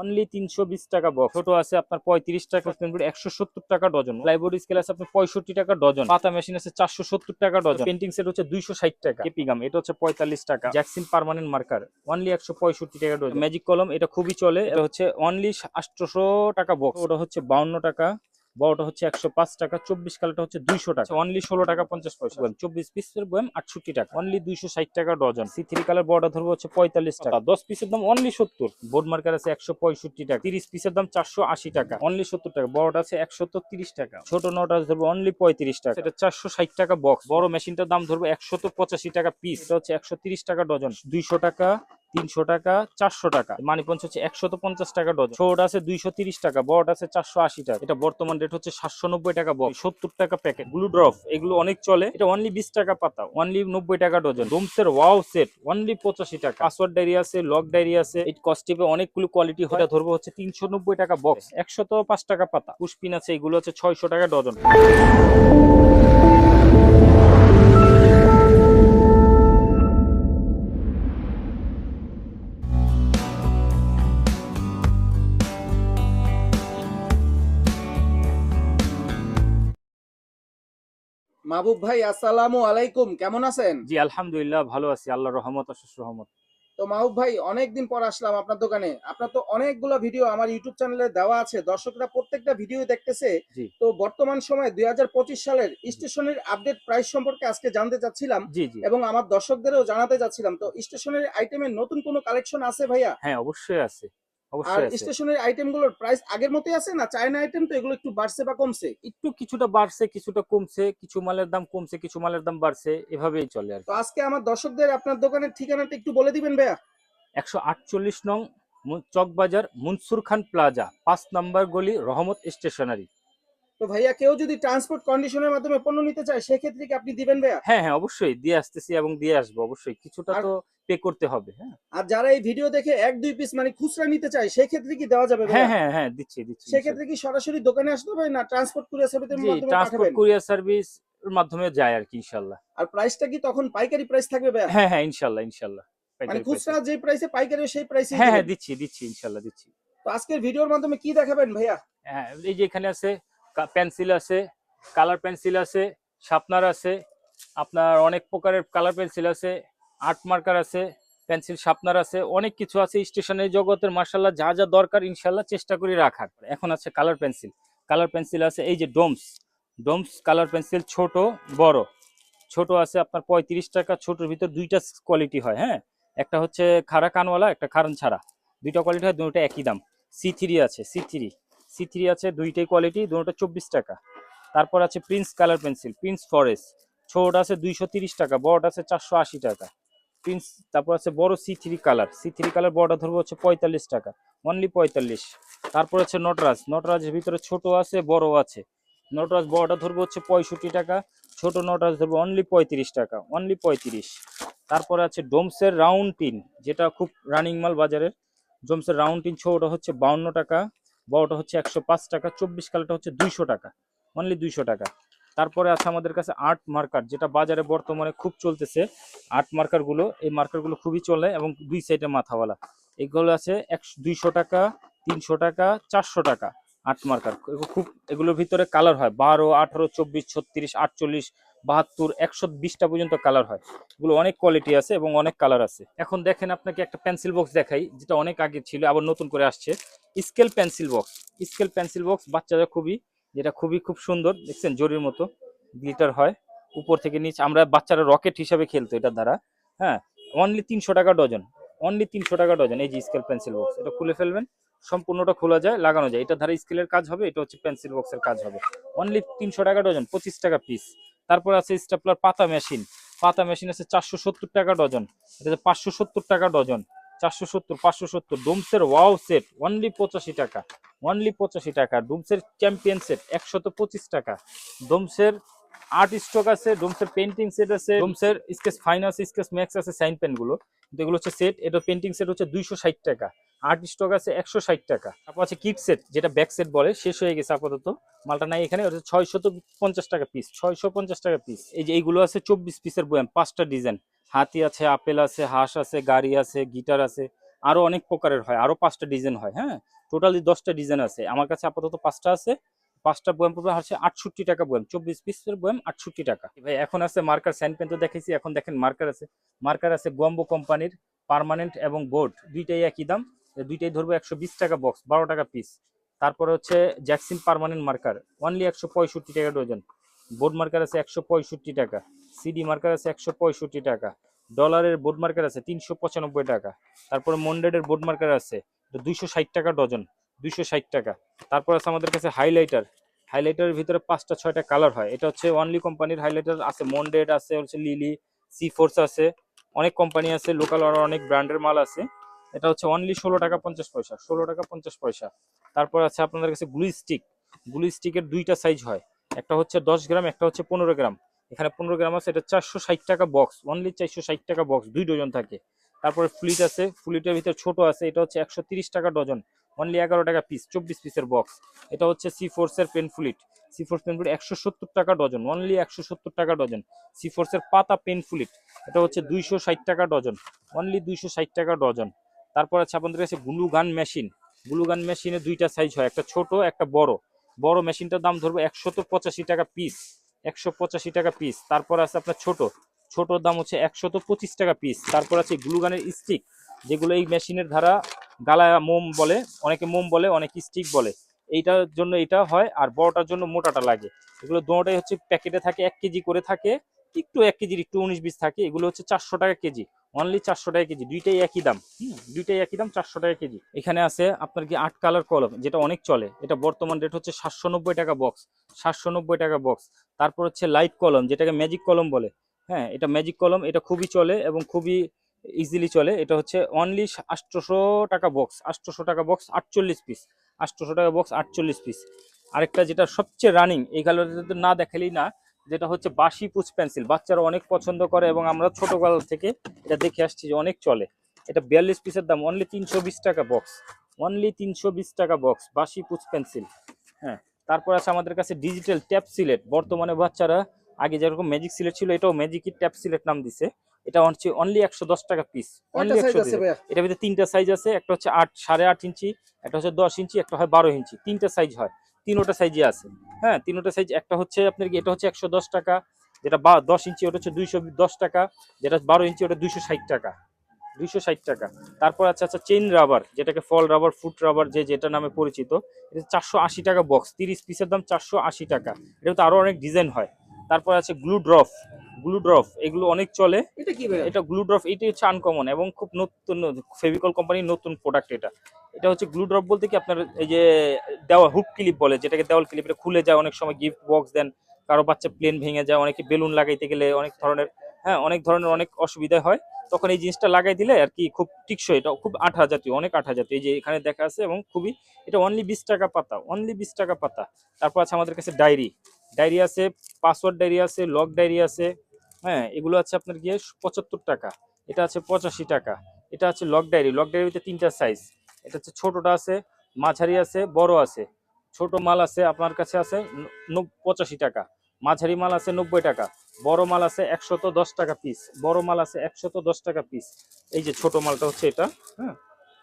Only তিনশো বিশ টাকা বক্স ছোট আছে আপনার পঁয়ত্রিশ টাকা একশো সত্তর টাকা ডজন লাইব্রেরি স্কেল আছে আপনার পঁয়ষট্টি টাকা ডজন পাতা মেশিন আছে চারশো সত্তর টাকা ডজন পেন্টিং সেট হচ্ছে দুইশো ষাট টাকা। এপিগাম এটা হচ্ছে পঁয়তাল্লিশ টাকা। জ্যাকসিন পার্মানেন্ট মার্কার অনলি একশো পঁয়ষট্টি টাকা ডজন ম্যাজিক কলম এটা খুবই চলে। এটা হচ্ছে অনলি আটশোশো টাকা বক্স ওটা হচ্ছে বাউন্ন টাকা। বড়টা হচ্ছে একশো পাঁচ টাকা চব্বিশ কালারটা হচ্ছে দুইশো টাকা। অনলি ষোলো টাকা পঞ্চাশ পয়সা। চব্বিশ পিসের বয়াম আটষট্টি টাকা। অনলি দুইশো ষাট টাকা ডজন। সি থ্রি কালার বড়টা ধরবো হচ্ছে পঁয়তাল্লিশ টাকা। দশ পিসের দাম অনলি সত্তর। বোর্ড মার্কার আছে একশো পঁয়ষট্টি টাকা। তিরিশ পিসের দাম চারশো আশি টাকা। অনলি সত্তর টাকা। বড়টা আছে একশো তিরিশ টাকা। ছোট নটা ধরবো অনলি পঁয়ত্রিশ টাকা। এটা চারশো ষাট টাকা বক্স বড় মেশিনটার দাম ধরবো একশো পঁচাশি টাকা পিস এটা হচ্ছে একশো তিরিশ টাকা ডজন। দুইশো টাকা তিনশো টাকা, চারশো টাকা। মানি পঞ্চ হচ্ছে একশত পঞ্চাশ টাকা ডজন। ছোট আছে দুইশো তিরিশ টাকা, বড় আছে চারশো আশি টাকা। এটা বর্তমান রেট হচ্ছে সাতশো নব্বই টাকা বক্স। সত্তর টাকা প্যাকেট। ব্লু ড্রপ, এগুলো অনেক চলে। এটা অনলি বিশ টাকা পাতা অনলি নব্বই টাকা ডজন। ডোমসের ওয়াও সেট অনলি পঁচাশি টাকা। পাসওয়ার্ড ডায়েরি আছে লক ডায়েরি আছে। এই কস্টিপে অনেকগুলো কোয়ালিটি হয়। ধরবো হচ্ছে তিনশো নব্বই টাকা বক্স। একশত পাঁচ টাকা পাতা। পুষ্পিন আছে, এগুলো হচ্ছে ছয়শো টাকা ডজন। মাহবুব ভাই আসসালামু আলাইকুম। কেমন আছেন? জি আলহামদুলিল্লাহ ভালো আছি। আল্লাহ রহমত আশিস রহমত। তো মাহবুব ভাই অনেকদিন পর আসলাম আপনার দোকানে। আপনার তো অনেকগুলো ভিডিও আমার ইউটিউব চ্যানেলে দেওয়া আছে। দর্শকরা প্রত্যেকটা ভিডিও দেখতেছে। তো বর্তমান সময় দুই হাজার পঁচিশ সালের স্টেশনের আপডেট প্রাইস সম্পর্কে আজকে জানতে চাচ্ছিলাম এবং আমার দর্শকদেরও জানাতে চাচ্ছিলাম। তো স্টেশনের আইটেমের নতুন কোনো কালেকশন আছে ভাইয়া? হ্যাঁ অবশ্যই আছে। আর অবশ্যই আছে। স্টেশনের আইটেমগুলোর প্রাইস আগের মতোই আছে না? চায়না আইটেম তো এগুলো একটু বাড়ছে বা কমছে? একটু কিছুটা বাড়ছে কিছুটা কমছে কিছু মালের দাম কমছে কিছু মালের দাম বাড়ছে এভাবেই চলে আর তো আজকে আমার দর্শকদের আপনার দোকানের ঠিকানাটা একটু বলে দিবেন ভাইয়া। একশো আটচল্লিশ নং চকবাজার মনসুর খান প্লাজা পাঁচ নম্বর গলি রহমত স্টেশনারি। তো ভাইয়া কেউ যদি ট্রান্সপোর্ট কন্ডিশনের মাধ্যমে পণ্য নিতে চায় সেক্ষেত্রে কি আপনি দিবেন ভাইয়া? হ্যাঁ হ্যাঁ অবশ্যই। দিয়ে আসতেছি এবং দিয়ে আসব অবশ্যই। কিছুটা তো পে করতে হবে হ্যাঁ। আর যারা এই ভিডিও দেখে এক দুই পিস মানে খুচরা নিতে চায় সেক্ষেত্রে কি দেওয়া যাবে হ্যাঁ? হ্যাঁ হ্যাঁ দিচ্ছি দিচ্ছি সেক্ষেত্রে কি সরাসরি দোকানে আসতে হবে না ট্রান্সপোর্ট কুরিয়ার সার্ভিসের জি মাধ্যমে ট্রান্সপোর্ট কুরিয়ার সার্ভিস মাধ্যমে যায় আর কি ইনশাল্লাহ। আর প্রাইসটা কি তখন পাইকারি প্রাইস থাকবে ভাইয়া? হ্যাঁ হ্যাঁ ইনশাল্লাহ ইনশাল্লাহ। মানে খুচরা যে প্রাইসে পাইকারি সেই প্রাইসে হ্যাঁ হ্যাঁ দিচ্ছি দিচ্ছি ইনশাল্লাহ দিচ্ছি। তো আজকের ভিডিওর মাধ্যমে কি দেখাবেন ভাইয়া? হ্যাঁ এই যে এখানে আছে পেন্সিল আছে, কালার পেন্সিল আছে শার্পনার আছে, আপনার অনেক প্রকারের কালার পেন্সিল আছে, আর্ট মার্কার আছে, পেন্সিল শার্পনার আছে, অনেক কিছু আছে স্টেশনারি জগতের মার্শাল্লাহ যা যা দরকার ইনশাল্লাহ চেষ্টা করি রাখার। এখন আছে কালার পেন্সিল। কালার পেন্সিল আছে এই যে ডোমস। ডোমস কালার পেন্সিল ছোট, বড়। ছোট আছে আপনার পঁয়ত্রিশ টাকা, ছোটোর ভিতর দুইটা কোয়ালিটি হয় হ্যাঁ? একটা হচ্ছে খাড়া কানওয়ালা, একটা খারান ছাড়া। দুইটা কোয়ালিটি হয় দুটো একই দাম। সি থ্রি আছে, সি থ্রি। সি থ্রি আছে, দুইটাই কোয়ালিটি দুটোটা চব্বিশ টাকা। তারপর আছে Prince colour pencil Prince forest ছোট আছে দুইশো টাকা বড়টা আছে চারশো আশি টাকা। প্রিন্স তারপর আছে বড় C three colour C three colour বড়টা ধরবো হচ্ছে পঁয়তাল্লিশ টাকা অনলি পঁয়তাল্লিশ। তারপর আছে নটরাজ, নটরাজের ভিতরে ছোট আছে, বড় আছে। নটরাজ বড়টা ধরবো হচ্ছে পঁয়ষট্টি টাকা, ছোট নটরাজ ধরবো অনলি পঁয়ত্রিশ টাকা অনলি পঁয়ত্রিশ। তারপরে আছে ডোমসের রাউন্ড টিন যেটা খুব রানিং মাল বাজারের। ডোমসের রাউন্ড টিন ছোটটা হচ্ছে বাউন্ন টাকা বড়টা হচ্ছে একশো পাঁচ টাকা, চব্বিশ কালারটা হচ্ছে দুইশো টাকা অনলি দুইশো টাকা। তারপরে আছে আমাদের কাছে আর্ট মার্কার যেটা বাজারে বর্তমানে খুব চলতেছে। আর্ট মার্কারগুলো এই মার্কারগুলো খুবই চলে এবং দুই সাইডে মাথাওয়ালা। এগুলো আছে একশো, দুইশো টাকা, তিনশো টাকা, চারশো টাকা আর্ট মার্কার খুব, এগুলোর ভিতরে কালার হয়, বারো, আঠারো, চব্বিশ, ছত্রিশ, আটচল্লিশ বাহাত্তর, একশো বিশটা পর্যন্ত কালার হয়। এগুলো অনেক কোয়ালিটি আছে এবং অনেক কালার আছে। এখন দেখেন আপনাকে একটা পেন্সিল বক্স দেখাই, যেটা অনেক আগে ছিল, আবার নতুন করে আসছে। Scale pencil box scale pencil box বাচ্চারা খুবই, যেটা খুবই খুব সুন্দর, দেখছেন? জরির মতো গ্লিটার হয়। উপর থেকে নিচ, আমরা বাচ্চারা রকেট হিসাবে খেলতো এটার দ্বারা। হ্যাঁ অনলি তিনশো টাকা ডজন অনলি তিনশো টাকা ডজন এই যে স্কেল পেন্সিল বক্স এটা খুলে ফেলবেন, সম্পূর্ণটা খোলা যায়, লাগানো যায়। এটা ধারা স্কেলের কাজ হবে, এটা হচ্ছে পেন্সিল বক্সের কাজ হবে। অনলি তিনশো টাকা ডজন পঁচিশ টাকা পিস তারপর আছে স্টেপলার পাতা মেশিন। পাতা মেশিন আছে চারশো সত্তর টাকা ডজন। এটা হচ্ছে পাঁচশো সত্তর টাকা ডজন। চারশো সত্তর, পাঁচশো সত্তর, ডোমসের ওয়াও সেট অনলি পঁচাশি টাকা। অনলি পঁচাশি টাকা। ডোমসের চ্যাম্পিয়ন সেট একশত পঁচিশ টাকা। ডোমসের আর্ট স্টক আছে, ডোমসের পেন্টিং সেট আছে, ডোমসের স্কেচ ফাইন আছে স্কেচ ম্যাক্স আছে সাইন পেনগুলো। কিন্তু এগুলো হচ্ছে সেট এটা পেন্টিং সেট হচ্ছে দুইশো ষাট টাকা। আর্ট স্টক আছে একশো ষাট টাকা। তারপর আছে কিট সেট, যেটা ব্যাক সেট বলে, শেষ হয়ে গেছে আপাতত। মালটা নাই এখানে ছয়শত পঞ্চাশ টাকা পিস ছয়শো পঞ্চাশ টাকা পিস এই যে এইগুলো আছে চব্বিশ পিসের বয়াম, পাঁচটা ডিজাইন। হাতি আছে, আপেল আছে, হাঁস আছে, গাড়ি আছে, গিটার আছে, আরও অনেক প্রকারের হয়, আরও পাঁচটা ডিজাইন হয় হ্যাঁ? টোটালি দশটা ডিজাইন আছে। আমার কাছে আপাতত পাঁচটা আছে, পাঁচটা বয়াম পড়বে হচ্ছে আটষট্টি টাকা বয়াম, চব্বিশ পিসের বয়াম আটষট্টি টাকা। ভাই, এখন আছে মার্কার স্যান্ড পেন তো দেখেছি এখন দেখেন মার্কার আছে। মার্কার আছে গোয়াম্বো কোম্পানির, পার্মানেন্ট এবং বোর্ড দুইটাই একই দাম। দুইটাই ধরবো একশো বিশ টাকা বক্স বারো টাকা পিস তারপরে হচ্ছে জ্যাকসিন পারমানেন্ট মার্কার অনলি একশো পঁয়ষট্টি টাকা ডজন বোর্ড মার্কার আছে একশো পঁয়ষট্টি টাকা সিডি মার্কার আছে একশো পঁয়ষট্টি টাকা ডলারের বোর্ড মার্কার আছে তিনশো পঁচানব্বই টাকা। তারপরে মন্ডেডের বোর্ড মার্কার আছে দুইশো ষাট টাকা ডজন দুইশো ষাট টাকা। তারপর আছে আমাদের কাছে হাইলাইটার হাইলাইটারের ভিতরে পাঁচটা, ছয়টা কালার হয়। এটা হচ্ছে অনলি কোম্পানির হাইলাইটার আছে মন্ডেড আছে, হচ্ছে লিলি সি ফোর্স আছে। অনেক কোম্পানি আছে লোকাল অনেক ব্র্যান্ডের মাল আছে। এটা হচ্ছে অনলি ষোলো টাকা পঞ্চাশ পয়সা, ষোলো টাকা পঞ্চাশ পয়সা। তারপর আছে আপনাদের কাছে গ্লু স্টিক গ্লু স্টিকের দুইটা সাইজ হয়। একটা হচ্ছে দশ গ্রাম, একটা হচ্ছে পনেরো গ্রাম। এখানে পনেরো গ্রাম আছে, এটা চারশো ষাট টাকা বক্স অনলি চারশো ষাট টাকা বক্স দুই ডজন থাকে। তারপরে ফ্লিট আছে, ফ্লিটের ভিতরে ছোট আছে, এটা হচ্ছে একশো তিরিশ টাকা ডজন অনলি এগারো টাকা পিস চব্বিশ পিসের বক্স এটা হচ্ছে সি ফোর্সের pen fleet. C force pen fleet একশো সত্তর টাকা ডজন অনলি একশো সত্তর টাকা ডজন সি ফোর্সের পাতা পেন ফ্লিট। এটা হচ্ছে দুইশো ষাট টাকা ডজন অনলি দুইশো ষাট টাকা ডজন তারপর আছে আপনাদের কাছে গ্লু গান মেশিন গ্লু গান মেশিনে দুইটা সাইজ হয়, একটা ছোট, একটা বড়। বড় মেশিনটার দাম ধরবো একশত পঁচাশি টাকা পিস একশো পঁচাশি টাকা পিস তারপর আছে আপনার ছোট। ছোটোর দাম হচ্ছে একশত পঁচিশ টাকা পিস তারপর আছে গ্লু গানের স্টিক যেগুলো এই মেশিনের ধারা গালা মোম বলে, অনেকে মোম বলে, অনেকে স্টিক বলে। এইটার জন্য এটা হয় আর বড়টার জন্য মোটাটা লাগে। এগুলো দুটোটাই হচ্ছে প্যাকেটে থাকে, এক কেজি করে থাকে। একটু এক কেজির, একটু উনিশ বিশ থাকে। এগুলো হচ্ছে চারশো টাকা কেজি। অনলি চারশো টাকা কেজি, দুইটাই একই দাম। হুম, দুইটাই একই দাম, চারশো টাকা কেজি। এখানে আছে আপনার কি আট কালার কলম, যেটা অনেক চলে। এটা বর্তমান রেট হচ্ছে সাতশো নব্বই টাকা বক্স সাতশো নব্বই টাকা বক্স তারপর হচ্ছে লাইট কলম, যেটাকে ম্যাজিক কলম বলে। হ্যাঁ এটা ম্যাজিক কলম, এটা খুবই চলে এবং খুবই ইজিলি চলে। এটা হচ্ছে অনলি আটশোশো টাকা বক্স আটশোশো টাকা বক্স আটচল্লিশ পিস আটশোশো টাকা বক্স আটচল্লিশ পিস আরেকটা যেটা সবচেয়ে রানিং এই কালারটা তো না দেখালেই না যেটা হচ্ছে বাসি পুচ পেন্সিল। বাচ্চারা অনেক পছন্দ করে এবং আমরা ছোটবেলা থেকে এটা দেখে আসছি যে অনেক চলে। এটা বিয়াল্লিশ পিসের দাম অনলি তিনশো বিশ টাকা বক্স অনলি তিনশো বিশ টাকা বক্স বাসি পুচ পেন্সিল। হ্যাঁ তারপর আছে আমাদের কাছে ডিজিটাল ট্যাপ সিলেট বর্তমানে বাচ্চারা আগে যেরকম ম্যাজিক সিলেট ছিল এটাও ম্যাজিকই ট্যাপ সিলেট নাম দিছে। এটা হচ্ছে অনলি একশো দশ টাকা পিস অনলি একশো ভাইয়া? ভিতরে তিনটা সাইজ আছে একটা হচ্ছে আট সাড়ে আট ইঞ্চি একটা হচ্ছে দশ ইঞ্চি একটা হয় বারো ইঞ্চি। তিনটা সাইজ হয়। তিনোটা সাইজে আছে। হ্যাঁ তিনোটা সাইজ একটা হচ্ছে আপনার এটা হচ্ছে একশো দশ টাকা, যেটা বা দশ ইঞ্চি, ওটা হচ্ছে দুইশো দশ টাকা, যেটা বারো ইঞ্চি, ওটা দুইশো ষাট টাকা, দুইশো ষাট টাকা। তারপর আছে আচ্ছা চেন রাবার যেটাকে ফল রাবার ফুট রাবার যে যেটা নামে পরিচিত, এটা চারশো আশি টাকা বক্স তিরিশ পিসের দাম চারশো আশি টাকা। এটা তো আরও অনেক ডিজাইন হয়। তারপর আছে গ্লু ড্রপ গ্লু ড্রপ এগুলো অনেক চলে। এটা কি এটা গ্লু ড্রপ এটি হচ্ছে আনকমন এবং খুব নতুন ফেভিকল কোম্পানির নতুন প্রোডাক্ট এটা। এটা হচ্ছে গ্লু ড্রপ বলতে কি আপনার এই যে দেওয়া হুক ক্লিপ বলে যেটাকে দেওয়াল ক্লিপ এটা খুলে যায় অনেক সময় গিফট বক্স দেন কারও বাচ্চা প্লেন ভেঙে যায় অনেকে বেলুন লাগাইতে গেলে অনেক ধরনের হ্যাঁ অনেক ধরনের অনেক অসুবিধা হয়। তখন এই জিনিসটা লাগাই দিলে আর কি খুব টিকসই এটা খুব আঠা জাতীয় অনেক আঠা জাতীয় এই যে এখানে দেখা আছে এবং খুবই এটা অনলি বিশ টাকা পাতা অনলি বিশ টাকা পাতা। তারপর আছে আমাদের কাছে ডায়েরি ডায়েরি আছে পাসওয়ার্ড ডায়েরি আছে লক ডায়েরি আছে হ্যাঁ এগুলো আছে আপনার গিয়ে পঁচাত্তর টাকা এটা আছে পঁচাশি টাকা এটা আছে লক ডায়েরি লক ডায়েরিতে তিনটা সাইজ এটা হচ্ছে ছোটটা আছে মাঝারি আছে বড় আছে ছোট মাল আছে আপনার কাছে আছে পঁচাশি টাকা মাঝারি মাল আছে নব্বই টাকা বড় মাল আছে একশত দশ টাকা পিস বড় মাল আছে একশত দশ টাকা পিস এই যে ছোট মালটা হচ্ছে এটা হ্যাঁ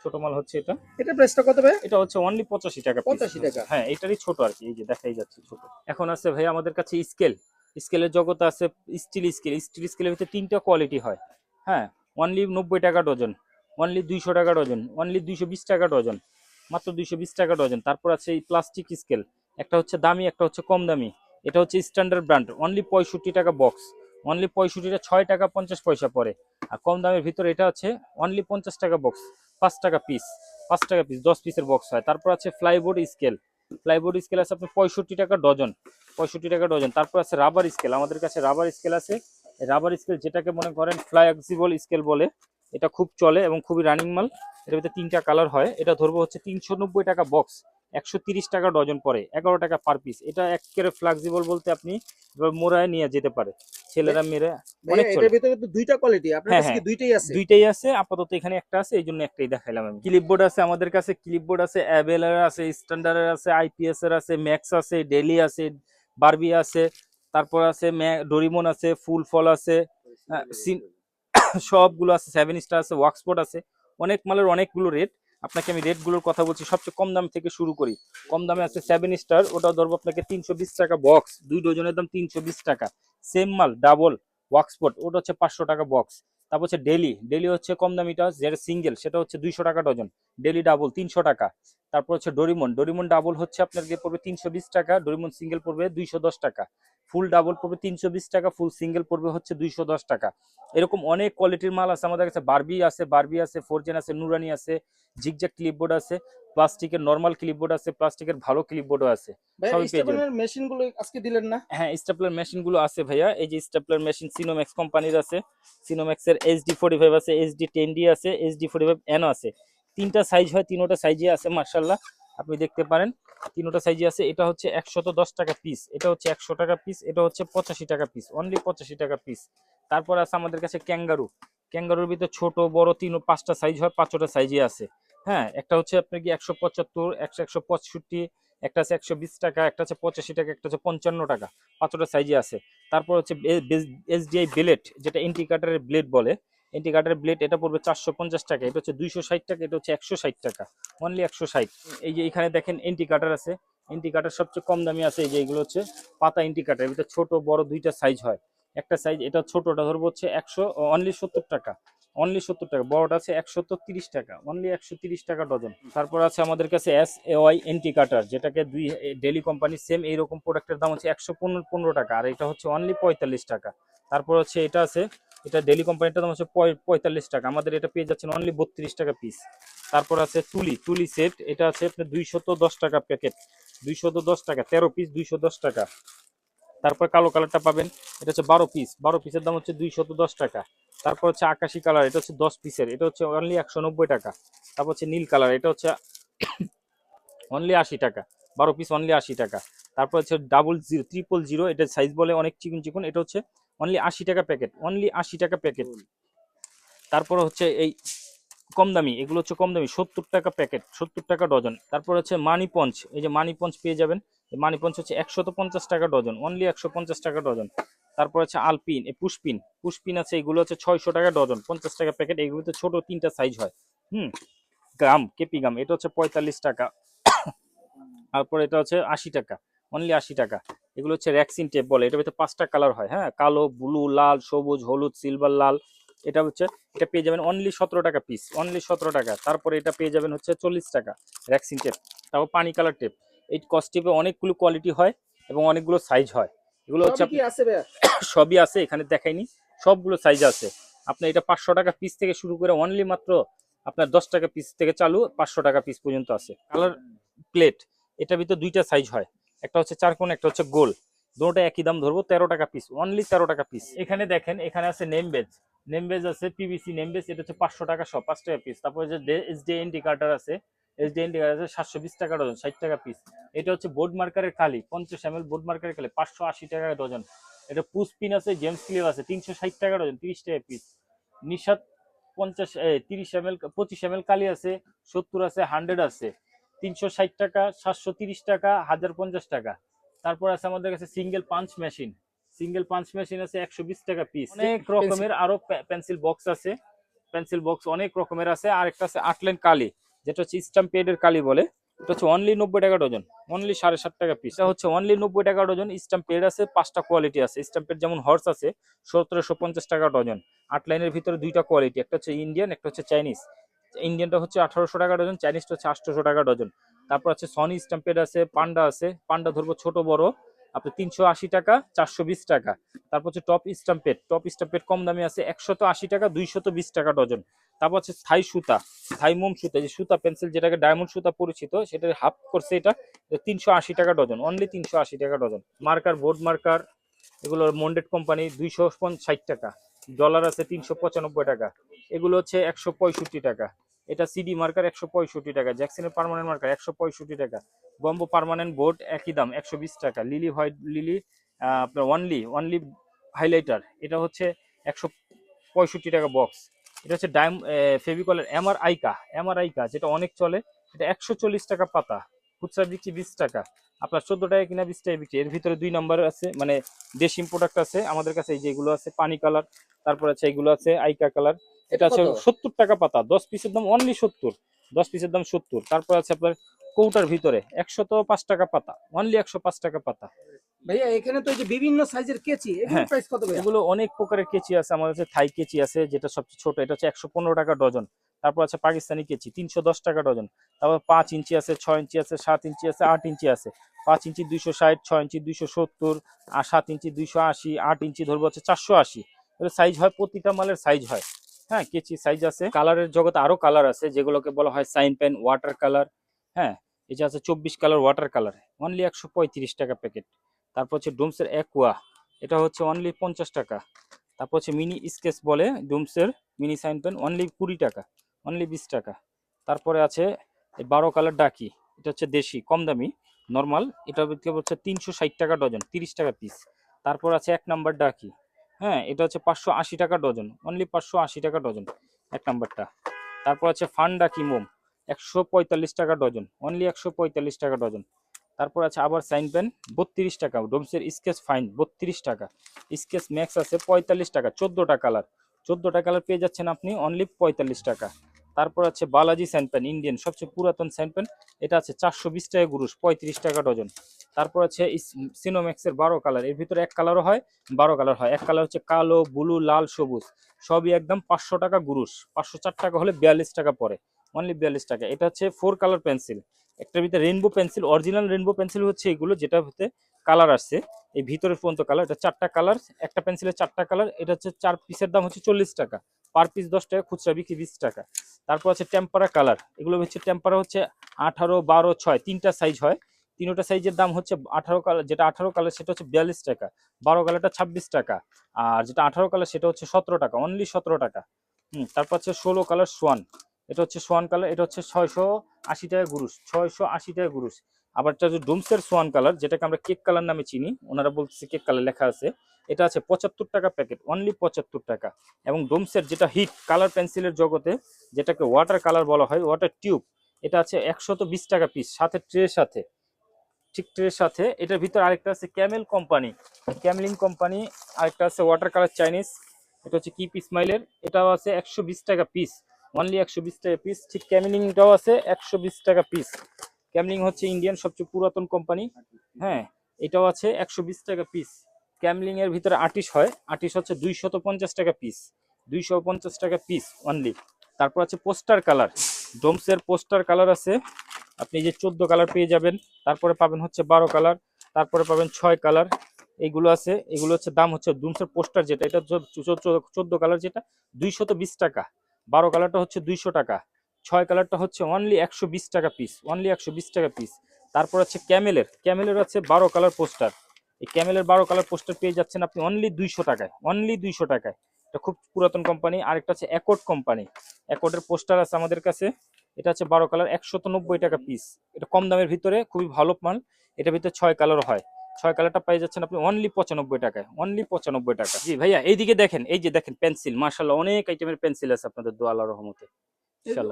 ছোট মাল হচ্ছে এটা। এটা প্রাইসটা কত ভাই? এটা হচ্ছে অনলি পঁচাশি টাকা পঁচাশি টাকা। হ্যাঁ এটারই ছোট আর কি এই যে দেখাই যাচ্ছে ছোট। এখন আছে ভাই আমাদের কাছে স্কেল স্কেলের জগৎ আছে স্টিল স্কেল স্টিল স্কেলের ভিতরে তিনটা কোয়ালিটি হয়। হ্যাঁ অনলি নব্বই টাকা ডজন অনলি দুইশো টাকা ডজন অনলি দুইশো বিশ টাকা ডজন মাত্র দুইশো বিশ টাকা ডজন তারপর আছে এই প্লাস্টিক স্কেল একটা হচ্ছে দামি, একটা হচ্ছে কম দামি। এটা হচ্ছে স্ট্যান্ডার্ড ব্র্যান্ড অনলি পঁয়ষট্টি টাকা বক্স অনলি পঁয়ষট্টিটা ছয় টাকা পঞ্চাশ পয়সা পরে আর কম দামের ভিতরে এটা হচ্ছে অনলি পঞ্চাশ টাকা বক্স পাঁচ টাকা পিস পাঁচ টাকা পিস দশ পিসের বক্স হয়। তারপর আছে ফ্লাইবোর্ড স্কেল ফ্লাইবোর্ড স্কেল আছে আপনার পঁয়ষট্টি টাকা ডজন, পঁয়ষট্টি টাকা ডজন। তারপর আছে রাবার স্কেল, আমাদের কাছে রাবার স্কেল আছে। রাবার স্কেল যেটাকে মনে করেন ফ্লাইক্সিবল স্কেল বলে, এটা খুব চলে এবং খুবই রানিং মাল। এটার ভিতরে তিনটা কালার হয়। এটা ধরবো হচ্ছে তিনশো নব্বই টাকা বক্স একশো তিরিশ টাকা ডজন পড়ে এগারো টাকা পার পিস এটা একেবারে ফ্লেক্সিবল বলতে আপনি মোড়ায় নিয়ে যেতে পারে। ছেলেরা মেয়েরা অনেক এটার ভিতরে তো দুইটা কোয়ালিটি আপনার হ্যাঁ, কাছে হ্যাঁ। দুইটাই আছে? দুইটাই আছে আপাতত এখানে একটা আছে একটাই দেখাইলাম আমি। ক্লিপবোর্ড আছে আমাদের কাছে ক্লিপবোর্ড আছে আছে স্ট্যান্ডার্ডের আছে আইপিএস এর আছে ম্যাক্স আছে ডেলি আছে বারবি আছে তারপর আছে ডোরিমন আছে ফুল ফল আছে সবগুলো আছে সেভেন স্টার আছে ওয়াক্সপোর্ট আছে অনেক মালের অনেকগুলো রেট আপনাকে আমি রেটগুলোর কথা বলছি, সবচেয়ে কম দাম থেকে শুরু করি। কম দামে আছে সেভেন স্টার ওটা ধরবো আপনাকে তিনশো বিশ টাকা বক্স দুই ডজনের দাম তিনশো বিশ টাকা। সেম মাল ডাবল ওয়াক্সপট ওটা হচ্ছে পাঁচশো টাকা বক্স তারপর হচ্ছে ডেলি ডেলি হচ্ছে কম দামিটা যেটা সিঙ্গেল সেটা হচ্ছে দুইশো টাকা ডজন ডেলি ডাবল তিনশো টাকা। তারপর হচ্ছে ডোরিমন ডোরিমন ডাবল হচ্ছে আপনার গিয়ে পড়বে তিনশো বিশ টাকা ডোরিমন সিঙ্গেল পড়বে দুইশো দশ টাকা। ফুল ডাবল পড়বে তিনশো বিশ টাকা ফুল সিঙ্গেল পড়বে হচ্ছে দুইশো দশ টাকা। এরকম অনেক কোয়ালিটির মাল আছে আমাদের কাছে। বারবি আছে বারবি আছে ফোরজেন আছে নুরানি আছে জিগজ্যাক ক্লিপবোর্ড আছে প্লাস্টিকের নর্মাল ক্লিপবোর্ড আছে প্লাস্টিকের ভালো ক্লিপবোর্ডও আছে। আজকে দিলেন না? হ্যাঁ স্টেপলার মেশিনগুলো আছে ভাইয়া। এই যে স্টেপলার মেশিন সিনোম্যাক্স কোম্পানির আছে। সিনোম্যাক্স এর এইচডি ফোর্টি ফাইভ আছে এইচডি টেন ডি আছে HD forty five N O. তিনটা সাইজ হয়, তিনোটা সাইজে আছে মার্শাল্লাহ আপনি দেখতে পারেন, তিনোটা সাইজে আছে। এটা হচ্ছে একশত দশ টাকা পিস এটা হচ্ছে একশো টাকা পিস এটা হচ্ছে পঁচাশি টাকা পিস অনলি পঁচাশি টাকা পিস তারপর আছে আমাদের কাছে ক্যাঙ্গারু ক্যাঙ্গারুর ভিতরে ছোট, বড় তিন পাঁচটা সাইজ হয়, পাঁচটা সাইজে আছে। হ্যাঁ একটা হচ্ছে আপনার কি একশো পঁচাত্তর একশো একশো পঁয়ষট্টি, একটা আছে একশো বিশ টাকা, একটা আছে পঁচাশি টাকা, একটা হচ্ছে পঞ্চান্ন টাকা। পাঁচটা সাইজে আছে। তারপর হচ্ছে এস এসডিআই ব্লেড যেটা ইন্ডিকেটারের ব্লেড বলে ইন্ডিকেটারের ব্লেড এটা পড়বে চারশো পঞ্চাশ টাকা, এটা হচ্ছে দুইশো ষাট টাকা, এটা হচ্ছে একশো ষাট টাকা অনলি একশো ষাট। এই যে এখানে দেখেন ইন্ডিকেটার আছে ইন্ডিকেটার সবচেয়ে কম দামি আছে এই যে এগুলো হচ্ছে পাতা ইন্ডিকেটার এটা ছোট, বড় দুইটা সাইজ হয়। একটা সাইজ এটা ছোটটা ধরবো হচ্ছে একশো অনলি সত্তর টাকা অনলি সত্তর টাকা, বড়টা আছে একশো তিরিশ টাকা অনলি একশো তিরিশ টাকা ডজন। তারপর আছে আমাদের কাছে S A Y anti cutter যেটাকে দুই ডেলি কোম্পানি সেম এইরকম প্রোডাক্টের দাম হচ্ছে একশো পনেরো টাকা, আর এটা হচ্ছে অনলি পঁয়তাল্লিশ টাকা। তারপর হচ্ছে এটা আছে এটা ডেলি কোম্পানিটার দাম হচ্ছে পঁয়- পঁয়তাল্লিশ টাকা। আমাদের এটা পেয়ে যাচ্ছেন অনলি বত্রিশ টাকা পিস তারপর আছে তুলি। তুলি সেট এটা আছে আপনার দুইশত দশ টাকা প্যাকেট দুইশত দশ টাকা, তেরো পিস দুইশো দশ টাকা। তারপর কালো কালারটা পাবেন। এটা হচ্ছে বারো পিস বারো পিসের দাম হচ্ছে দুইশত দশ টাকা। তারপর হচ্ছে আকাশি কালার এটা হচ্ছে দশ পিসের এটা হচ্ছে অনলি একশো নব্বই টাকা। তারপর হচ্ছে নীল কালার এটা হচ্ছে অনলি আশি টাকা। বারো পিস অনলি আশি টাকা। তারপর হচ্ছে ডাবল জিরো ট্রিপল জিরো এটা সাইজ বলে অনেক চিকন চিকন এটা হচ্ছে অনলি আশি টাকা প্যাকেট অনলি আশি টাকা প্যাকেট তারপর হচ্ছে এই কম দামি এগুলো হচ্ছে কম দামি সত্তর টাকা প্যাকেট সত্তর টাকা ডজন তারপর হচ্ছে মানি পঞ্চ এই যে মানি পঞ্চ পেয়ে যাবেন এই মানি পঞ্চ হচ্ছে একশত পঞ্চাশ টাকা ডজন অনলি একশো পঞ্চাশ টাকা ডজন তারপর হচ্ছে আলপিন এই পুষ্পিন পুষ্পিন আছে এগুলো হচ্ছে ছয়শো টাকা ডজন পঞ্চাশ টাকা প্যাকেট এগুলোতে ছোট তিনটা সাইজ হয়। হুম গ্রাম কেপি গ্রাম এটা হচ্ছে পঁয়তাল্লিশ টাকা। তারপর এটা হচ্ছে আশি টাকা অনলি আশি টাকা। এগুলো হচ্ছে র্যাক্সিন টেপ বলে। এটা ভিতরে পাঁচটা কালার হয় হ্যাঁ? কালো ব্লু লাল সবুজ হলুদ সিলভার লাল। এটা হচ্ছে এটা পেয়ে যাবেন অনলি সতেরো টাকা পিস অনলি সতেরো টাকা। তারপরে এটা পেয়ে যাবেন হচ্ছে চল্লিশ টাকা র্যাক্সিন টেপ তারপর পানি কালার টেপ এই কস্ট টেপে অনেকগুলো কোয়ালিটি হয় এবং অনেকগুলো সাইজ হয়। এগুলো হচ্ছে সবই আছে এখানে দেখাইনি। সবগুলো সাইজ আছে। আপনার এটা পাঁচশো টাকা পিস থেকে শুরু করে অনলি মাত্র আপনার দশ টাকা পিস থেকে চালু পাঁচশো টাকা পিস পর্যন্ত আছে। কালার প্লেট এটা ভিতরে দুইটা সাইজ হয়। একটা হচ্ছে চার চারকোন একটা হচ্ছে গোল। দুটোটা একই দাম ধরবো, তেরো টাকা পিস অনলি তেরো টাকা পিস এখানে দেখেন, এখানে আছে নেম বেজ নেম বেজ আছে পিভিসি নেম বেজ এটা হচ্ছে পাঁচশো টাকা সব পাঁচ টাকা পিস তারপরে যে এস ডি এনটি কার্টার আছে এস ডি এনটি কার্টার আছে, সাতশো বিশ টাকা ডজন ষাট টাকা পিস এটা হচ্ছে বোর্ড মার্কারের কালি পঞ্চাশ এম বোর্ড মার্কারের কালি পাঁচশো আশি টাকা ডজন এটা পুস পিন আছে জেমস ক্লিপ আছে, তিনশো ষাট টাকা ডজন তিরিশ টাকা পিস নিশাত পঞ্চাশ তিরিশ এম এল পঁচিশ এম এল কালি আছে, সত্তর আছে হান্ড্রেড আছে। তিনশো ষাট টাকা সাতশো তিরিশ টাকা হাজার পঞ্চাশ টাকা। তারপর আছে আমাদের কাছে single punch machine single punch machine আছে একশো বিশ টাকা পিস অনেক রকমের আরও পেন্সিল বক্স আছে। পেন্সিল বক্স অনেক রকমের আছে। আর একটা আছে আটলেন কালি যেটা হচ্ছে স্টাম্প পেডের কালি বলে। এটা হচ্ছে অনলি নব্বই টাকা ডজন অনলি সাড়ে সাত টাকা পিস এটা হচ্ছে অনলি নব্বই টাকা ডজন স্টাম্প পেড আছে পাঁচটা কোয়ালিটি আছে। স্টাম্পের যেমন হর্স আছে সতেরোশো পঞ্চাশ টাকা ডজন আট লাইনের ভিতরে দুইটা কোয়ালিটি একটা হচ্ছে ইন্ডিয়ান একটা হচ্ছে চাইনিজ ইন্ডিয়ানটা হচ্ছে আঠারোশো টাকা ডজন চাইনিজটা হচ্ছে আটশোশো টাকা ডজন। তারপর আছে সনি স্টাম্পেড আছে পান্ডা আছে পান্ডা ধরবো ছোট বড়, আপনার তিনশো আশি টাকা, চারশো বিশ টাকা। তারপর হচ্ছে টপ স্টাম্পেড টপ স্টাম্পেড কম দামে আছে একশত আশি টাকা দুইশত বিশ টাকা ডজন। তারপর হচ্ছে থাই সুতা থাই মোম সুতা যে সুতা পেন্সিল যেটাকে ডায়মন্ড সুতা পরিচিত সেটা হাফ করছে এটা তিনশো আশি টাকা ডজন অনলি তিনশো আশি টাকা ডজন। মার্কার বোর্ড মার্কার এগুলো মন্ডেড কোম্পানি দুইশো ষাট টাকা। ডলার আছে তিনশো পঁচানব্বই টাকা। এগুলো হচ্ছে একশো পঁয়ষট্টি টাকা। এটা সিডি মার্কার একশো পঁয়ষট্টি টাকা জ্যাকসনের পারমানেন্ট মার্কার একশো পঁয়ষট্টি টাকা বম্বো পারমানেন্ট বোর্ড একই দাম একশো বিশ টাকা লিলি হোয়াইট লিলি আপনার ওয়ানলি ওয়ানলি হাইলাইটার এটা হচ্ছে একশো পঁয়ষট্টি টাকা বক্স এটা হচ্ছে ডাইম ফেভিকলের এমআর আইকা এমআর আইকা যেটা অনেক চলে, এটা একশো চল্লিশ টাকা পাতা, খুচরা বিক্রি বিশ টাকা, আপনার চোদ্দ টাকা কিনা বিশ টাকা বিক্রি, এর ভিতরে দুই নাম্বার আছে মানে দেশি প্রোডাক্ট আছে, আমাদের কাছে এই যে এগুলো আছে, পানি কালার তারপর আছে এগুলো আছে আইকা কালার এটা আছে? সত্তর টাকা পাতা দশ পিসের দাম অনলি সত্তর দশ পিসের দাম সত্তর। তারপর আছে আপনার কৌটার ভিতরে একশত পাঁচ টাকা পাতা অনলি একশো পাঁচ টাকা পাতা। ভাইয়া এখানে তো এই যে বিভিন্ন সাইজের কেচি এগুলো হ্যাঁ। প্রাইস কত এগুলো অনেক প্রকারের কেচি আছে আমাদের কাছে থাই কেচি আছে যেটা সবচেয়ে ছোট এটা হচ্ছে একশো পনেরো টাকা ডজন। তারপর আছে পাকিস্তানি কেচি তিনশো দশ টাকা ডজন। তারপর পাঁচ ইঞ্চি আছে ছয় ইঞ্চি আছে সাত ইঞ্চি আছে আট ইঞ্চি আছে। পাঁচ ইঞ্চি দুইশো ষাট ছয় ইঞ্চি দুইশো সত্তর আর সাত ইঞ্চি দুইশো আশি আট ইঞ্চি ধরবো হচ্ছে চারশো আশি। সাইজ হয় প্রতিটা মালের সাইজ হয়। হ্যাঁ কেচি সাইজ আছে? কালারের জগতে আরও কালার আছে, যেগুলোকে বলা হয় সাইন পেন ওয়াটার কালার হ্যাঁ যে আছে চব্বিশ কালার ওয়াটার কালার অনলি একশো পঁয়ত্রিশ টাকা প্যাকেট তারপর হচ্ছে ডোমসের অ্যাকুয়া এটা হচ্ছে অনলি পঞ্চাশ টাকা। তারপর হচ্ছে মিনি স্কেচ বলে ডুমসের মিনি সাইন পেন অনলি কুড়ি টাকা অনলি বিশ টাকা। তারপরে আছে বারো কালার ডাকি, এটা হচ্ছে দেশি, কম দামি নর্মাল এটা হচ্ছে তিনশো ষাট টাকা ডজন তিরিশ টাকা পিস তারপর আছে এক নাম্বার ডাকি হ্যাঁ এটা হচ্ছে পাঁচশো আশি টাকা ডজন। অনলি পাঁচশো আশি টাকা ডজন, এক নাম্বারটা। তারপর আছে ফান্ডা ডাকি মোম একশো পঁয়তাল্লিশ টাকা ডজন। অনলি একশো পঁয়তাল্লিশ টাকা ডজন। তারপর আছে আবার সাইন পেন, বত্রিশ টাকা। ডোমসের স্কেচ ফাইন, বত্রিশ টাকা। স্কেচ ম্যাক্স আছে পঁয়তাল্লিশ টাকা চোদ্দোটা কালার। চোদ্দোটা কালার পেয়ে যাচ্ছেন আপনি অনলি পঁয়তাল্লিশ টাকা। তারপর আছে বালাজি স্যান্ড পেন, ইন্ডিয়ান, সবচেয়ে পুরাতন স্যান্ড পেন। এটা আছে চারশো বিশ টাকা গুরুষ পঁয়ত্রিশ টাকা ডজন। তারপর আছে সিনোম্যাক্সের বারো কালারের ভিতরে এক কালারও হয়, বারো কালার হয়। এক কালার হচ্ছে কালো ব্লু লাল, সবুজ। সবই একদম পাঁচশো টাকা গুরুষ পাঁচশো চার টাকা হলে বিয়াল্লিশ টাকা পড়ে। অনলি বিয়াল্লিশ টাকা। এটা হচ্ছে ফোর কালার পেন্সিল একটার ভিতরে rainbow pencil original rainbow pencil হচ্ছে এগুলো, যেটা হতে কালার আসছে। এই ভিতরের পর্যন্ত কালার এটা চারটা কালার একটা পেন্সিলের চারটা কালার এটা হচ্ছে চার পিসের দাম হচ্ছে চল্লিশ টাকা। পার পিস দশ টাকা, খুচরা বিক্রি বিশ টাকা। তারপর আছে টেম্পারা কালার এগুলো হচ্ছে টেম্পারা হচ্ছে আঠারো, বারো, ছয়, তিনটা সাইজ হয়। তিনটা সাইজের দাম হচ্ছে আঠারো কালার, যেটা আঠারো কালার সেটা হচ্ছে বিয়াল্লিশ টাকা, বারো কালারটা ছাব্বিশ টাকা, আর যেটা আঠারো কালার সেটা হচ্ছে সতেরো টাকা অনলি সতেরো টাকা। হুম, তারপর হচ্ছে ষোলো কালার সোয়ান, এটা হচ্ছে সোয়ান কালার, এটা হচ্ছে ছয়শো আশি টাকা গুরুষ ছয়শো আশি টাকা গুরুষ আবার এটা হচ্ছে ডোমসের সোয়ান কালার, যেটাকে আমরা কেক কালার নামে চিনি, ওনারা বলতেছে কেক কালার লেখা আছে। এটা আছে পঁচাত্তর টাকা প্যাকেট অনলি পঁচাত্তর টাকা। এবং ডোমসের যেটা হিট কালার পেন্সিলের জগতে, যেটাকে ওয়াটার কালার বলা হয় ওয়াটার টিউব এটা আছে একশত টাকা পিস সাথে ট্রের সাথে। ঠিক সাথে। এটার ভিতর আরেকটা আছে ক্যামেল কোম্পানি। ক্যামলিং কোম্পানি, আরেকটা আছে ওয়াটার কালার চাইনিজ। এটা হচ্ছে কিপ স্মাইলের। এটাও আছে একশো বিশ টাকা পিস অনলি একশো বিশ টাকা পিস ঠিক ক্যামলিংটাও আছে একশো বিশ টাকা পিস ক্যামলিং হচ্ছে ইন্ডিয়ান সবচেয়ে পুরাতন কোম্পানি। হ্যাঁ এটাও আছে একশো বিশ টাকা পিস ক্যামলিং এর ভিতরে আটিশ হয়। আটিশ হচ্ছে দুইশত টাকা পিস দুইশো পঞ্চাশ টাকা পিস অনলি তারপর আছে পোস্টার কালার। ডোমসের পোস্টার কালার আছে। আপনি যে চোদ্দ কালার পেয়ে যাবেন, তারপরে পাবেন হচ্ছে বারো কালার তারপরে পাবেন ছয় কালার এইগুলো আছে, এগুলো হচ্ছে দাম হচ্ছে ডোমসের পোস্টার যেটা, এটা চোদ্দ কালার যেটা, দুইশত বিশ টাকা। বারো কালারটা হচ্ছে দুইশো টাকা, ছয় কালারটা হচ্ছে অনলি একশো বিশ টাকা পিস অনলি একশো বিশ টাকা পিস তারপর আছে ক্যামেলের ক্যামেলের আছে বারো কালার পোস্টার এই ক্যামেলের বারো কালার পোস্টার পেয়ে যাচ্ছেন আপনি অনলি দুইশো টাকায় অনলি দুইশো টাকায়। এটা খুব পুরাতন কোম্পানি আর একটা আছে অ্যাকোর্ড কোম্পানি অ্যাকোর্ডের পোস্টার আছে আমাদের কাছে। এটা হচ্ছে বারো কালার একশত টাকা পিস এটা কম দামের ভিতরে, খুবই ভালো মাল। এটার ভিতরে ছয় কালার হয়। ছয় কালারটা পাই যাচ্ছেন আপনি অনলি পঁচানব্বই টাকায়। অনলি পঁচানব্বই টাকা। জি, ভাইয়া, এইদিকে দেখেন, এই যে দেখেন পেন্সিল মার্শাল অনেক আইটেমের পেন্সিল আছে আপনাদের দোয়ালা রহমতে।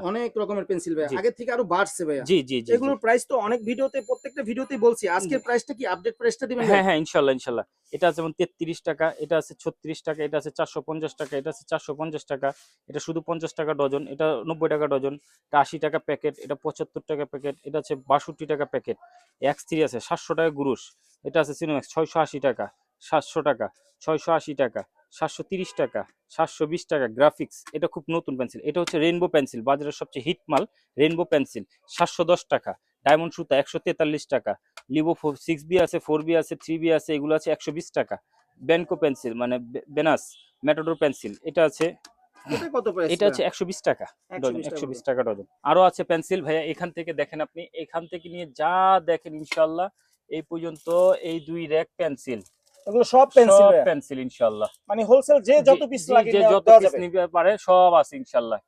অনেক রকমের পেন্সিল ভাইয়া। জি। আগের থেকে আরও বাড়ছে ভাইয়া। জি জি। এগুলোর প্রাইস তো অনেক ভিডিওতে প্রত্যেকটা ভিডিওতেই বলছি। আজকের প্রাইসটা কি আপডেট প্রাইসটা দিবেন হ্যাঁ হ্যাঁ ইনশাল্লাহ ইনশাল্লাহ। এটা যেমন তেত্রিশ টাকা এটা আছে ছত্রিশ টাকা এটা আছে চারশো পঞ্চাশ টাকা এটা আছে চারশো পঞ্চাশ টাকা। এটা শুধু পঞ্চাশ টাকা ডজন এটা নব্বই টাকা ডজন। এটা আশি টাকা প্যাকেট এটা পঁচাত্তর টাকা প্যাকেট এটা আছে বাষট্টি টাকা প্যাকেট এক্স থ্রি আছে সাতশো টাকা গুরুষ এটা আছে সিনোম্যাক্স ছয়শো আশি টাকা সাতশো টাকা ছয়শো আশি টাকা। সাতশো তিরিশ টাকা সাতশো বিশ টাকা গ্রাফিক্স এটা খুব নতুন পেন্সিল এটা হচ্ছে রেনবো পেন্সিল বাজারের সবচেয়ে হিট মাল রেইনবো পেন্সিল সাতশো দশ টাকা ডায়মন্ড সুতা একশো তেতাল্লিশ টাকা লিভো ফোর সিক্স বি আছে ফোর বি আছে থ্রি বি আছে এগুলো আছে একশো বিশ টাকা ব্যানকো পেন্সিল মানে বেনাস ম্যাটাডোর পেন্সিল এটা আছে এটা এটা হচ্ছে একশো বিশ টাকা ডজন একশো বিশ টাকা ডজন আরও আছে পেন্সিল ভাইয়া এখান থেকে দেখেন আপনি এখান থেকে নিয়ে যা দেখেন ইনশাল্লাহ এই পর্যন্ত এই দুই র্যাক পেন্সিল এগুলো সব পেন্সিল সব পেন্সিল ইনশাল্লাহ মানে হোলসেল যে যত পিস লাগে যে যত পিস নিতে পারে সব আছে ইনশাল্লাহ